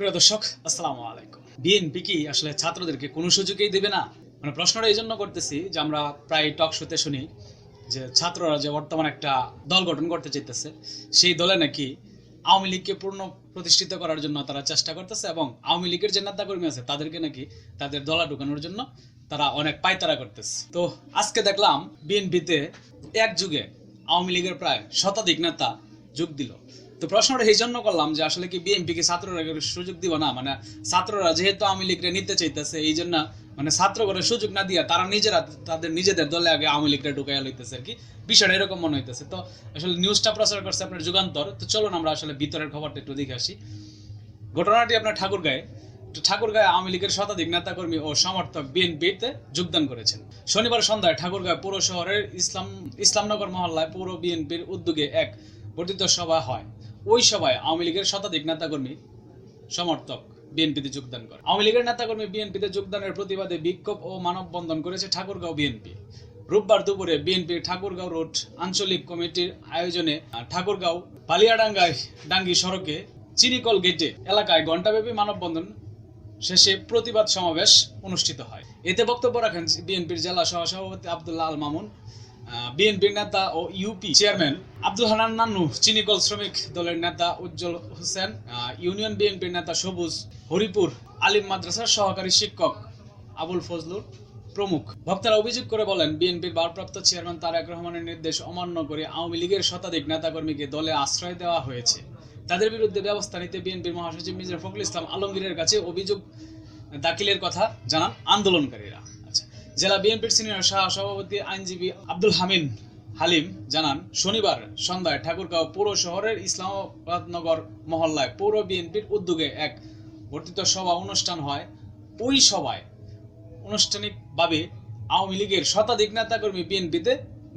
প্রিয় দর্শক, আসসালামু আলাইকুম। বিএনপি কি আসলে ছাত্রদেরকে কোনো সুযোগই দেবে না? মানে প্রশ্নটা এই জন্য করতেছি যে আমরা প্রায় টক শোতে শুনি যে ছাত্ররা যে বর্তমান একটা দল গঠন করতে চাইতেছে, সেই দলে নাকি আওয়ামী লীগকে পূর্ণ প্রতিষ্ঠিত করার জন্য তারা চেষ্টা করতেছে এবং আওয়ামী লীগের যে নেতাকর্মী আছে, তাদেরকে নাকি তাদের দলা ঢুকানোর জন্য তারা অনেক পায়তারা করতেছে। তো আজকে দেখলাম বিএনপিতে এক যুগে আওয়ামী লীগের প্রায় শতাধিক নেতা যোগ দিল। তো প্রশ্নটা এই জন্য করলাম যে আসলে কি বিএনপি কে ছাত্ররা সুযোগ দিব না? মানে ছাত্ররা যেহেতু আওয়ামী লীগরে নিতে চাইতেছে, এই জন্য মানে ছাত্র করে সুযোগ না দিয়া তারা নিজেরা তাদের নিজেদের দলে আগে আওয়ামী লীগটা ঢুকাইয়া লইতেছে আর কি। বিষয়টা এরকম মনে হইতেছে। তো আসলে নিউজটা প্রচার করছে আপনার যুগান্তর। তো চলুন আমরা আসলে ভিতরের খবরটা একটু দেখে আসি। ঘটনাটি আপনার ঠাকুরগাঁয়ে। ঠাকুরগাঁয়ে আওয়ামী লীগের শতাধিক নেতাকর্মী ও সমর্থক বিএনপিতে যোগদান করেছেন। শনিবার সন্ধ্যায় ঠাকুরগাঁও পৌর শহরের ইসলাম, ইসলামনগর মহল্লায় পৌর বিএনপির উদ্যোগে এক বর্ধিত সভা হয়। ওই সভায় আওয়ামী লীগের শতাধিক নেতাকর্মী সমর্থক বিএনপিতে যোগদান করে। আওয়ামী লীগের নেতাকর্মী বিএনপিতে যোগদানের প্রতিবাদে বিক্ষোভ ও মানববন্ধন করেছে ঠাকুরগাঁও বিএনপি। রোববার দুপুরে বিএনপির ঠাকুরগাঁও রোড আঞ্চলিক কমিটির আয়োজনে ঠাকুরগাঁও বালিয়াডাঙ্গায় ডাঙ্গি সড়কে চিনিকল গেটে এলাকায় ঘণ্টাব্যাপী মানববন্ধন শেষে প্রতিবাদ সমাবেশ অনুষ্ঠিত হয়। এতে বক্তব্য রাখেন বিএনপির জেলা সহসভাপতি আব্দুল্লাহ আল মামুন বিএনপির নেতা ও ইউপি চেয়ারম্যান আব্দুল হানান নান্নু চিনিকল শ্রমিক দলের নেতা উজ্জ্বল হোসেন ইউনিয়ন বিএনপির নেতা সবুজ হরিপুর, আলিম মাদ্রাসার সহকারী শিক্ষক আবুল ফজলুর প্রমুখ। ভক্তরা অভিযোগ করে বলেন বিএনপির ভারপ্রাপ্ত চেয়ারম্যান তারেক রহমানের নির্দেশ অমান্য করে আওয়ামী লীগের শতাধিক নেতাকর্মীকে দলে আশ্রয় দেওয়া হয়েছে। তাদের বিরুদ্ধে ব্যবস্থা নিতে বিএনপির মহাসচিব মির্জা ফখরুল ইসলাম আলমগীরের কাছে অভিযোগ দাখিলের কথা জানান আন্দোলনকারীরা। আচ্ছা জেলা বিএনপির সিনিয়র সহ সভাপতি আইনজীবী আব্দুল হামিদ হালিম জানান, শনিবার সন্ধ্যায় ঠাকুরগাঁও পৌর শহরের ইসলামাবাদনগর মহল্লায় পৌর বিএনপির উদ্যোগে এক বর্ধিত সভা অনুষ্ঠান হয়। ওই সভায় আনুষ্ঠানিকভাবে আওয়ামী লীগের শতাধিক নেতাকর্মী বিএনপিতে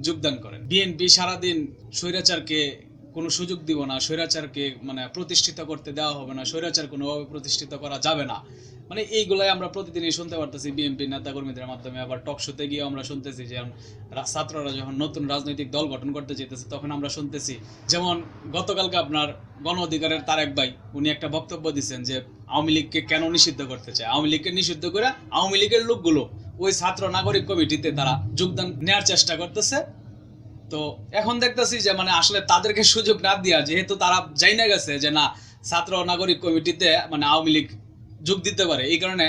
যোগদান করেন। বিএনপি সারাদিন স্বৈরাচারকে কোনো সুযোগ দিব না, স্বৈরাচারকে মানে প্রতিষ্ঠিত করতে দেওয়া হবে না, স্বৈরাচার কোনোভাবে প্রতিষ্ঠিত করা যাবে না। মানে এইগুলাই আমরা প্রতিদিনই শুনতে পারতেছি বিএনপি নেতাকর্মীদের মাধ্যমে, আবার টক শোতে গিয়ে আমরা শুনতেছি যে ছাত্ররা যখন নতুন রাজনৈতিক দল গঠন করতে যেতেছে, তখন আমরা শুনতেছি, যেমন গতকালকে আপনার গণ অধিকারের তারেক ভাই, উনি একটা বক্তব্য দিচ্ছেন যে আওয়ামী লীগকে কেন নিষিদ্ধ করতে চায়? আওয়ামী লীগকে নিষিদ্ধ করে আওয়ামী লীগের লোকগুলো, ওই ছাত্র নাগরিক কমিটিতে তারা যোগদান নেওয়ার চেষ্টা করতেছে। তো এখন দেখতেছি যে মানে আসলে তাদেরকে সুযোগ না দিয়া, যেহেতু তারা যাই না গেছে যে, না, ছাত্র নাগরিক কমিটিতে মানে আওয়ামী লীগ যোগ দিতে পারে, এই কারণে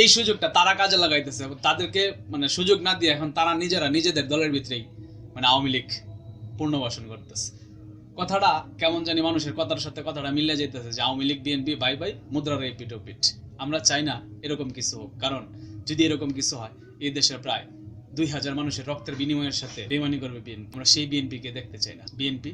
এই সুযোগটা তারা কাজে লাগাইতেছে। তাদেরকে মানে সুযোগ না দিয়ে এখন তারা নিজেরা নিজেদের দলের ভিতরেই মানে আওয়ামী লীগ পূর্ণবাসন করতেছে। কথাটা কেমন জানি মানুষের কথার সাথে কথাটা মিলে যেতেছে যে, আওয়ামী লীগ, বিএনপি বাই বাই মুদ্রার এই পিঠ পিঠ আমরা চাই না এরকম কিছু হোক, কারণ যদি এরকম কিছু হয়, এই দেশের প্রায় দুই হাজার মানুষের রক্তের বিনিময়ের সাথে বেমানি করবে বিএনপি। আমরা সেই বিএনপিকে দেখতে চাই না। বিএনপি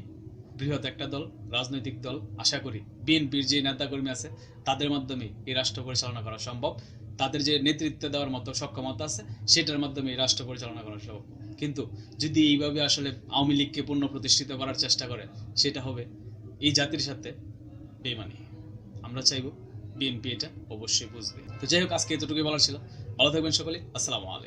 বৃহৎ একটা দল, রাজনৈতিক দল। আশা করি বিএনপির যে নেতাকর্মী আছে, তাদের মাধ্যমে এই রাষ্ট্র পরিচালনা করা সম্ভব। তাদের যে নেতৃত্ব দেওয়ার মতো সক্ষমতা আছে, সেটার মাধ্যমে রাষ্ট্র পরিচালনা করা সম্ভব। কিন্তু যদি এইভাবে আসলে আওয়ামী লীগকে পূর্ণ প্রতিষ্ঠিত করার চেষ্টা করে, সেটা হবে এই জাতির সাথে বেমানি আমরা চাইব বিএনপি এটা অবশ্যই বুঝবে। তো যাই হোক, আজকে এতটুকুই বলার ছিল। ভালো থাকবেন সকলে আসসালামু আলাইকুম।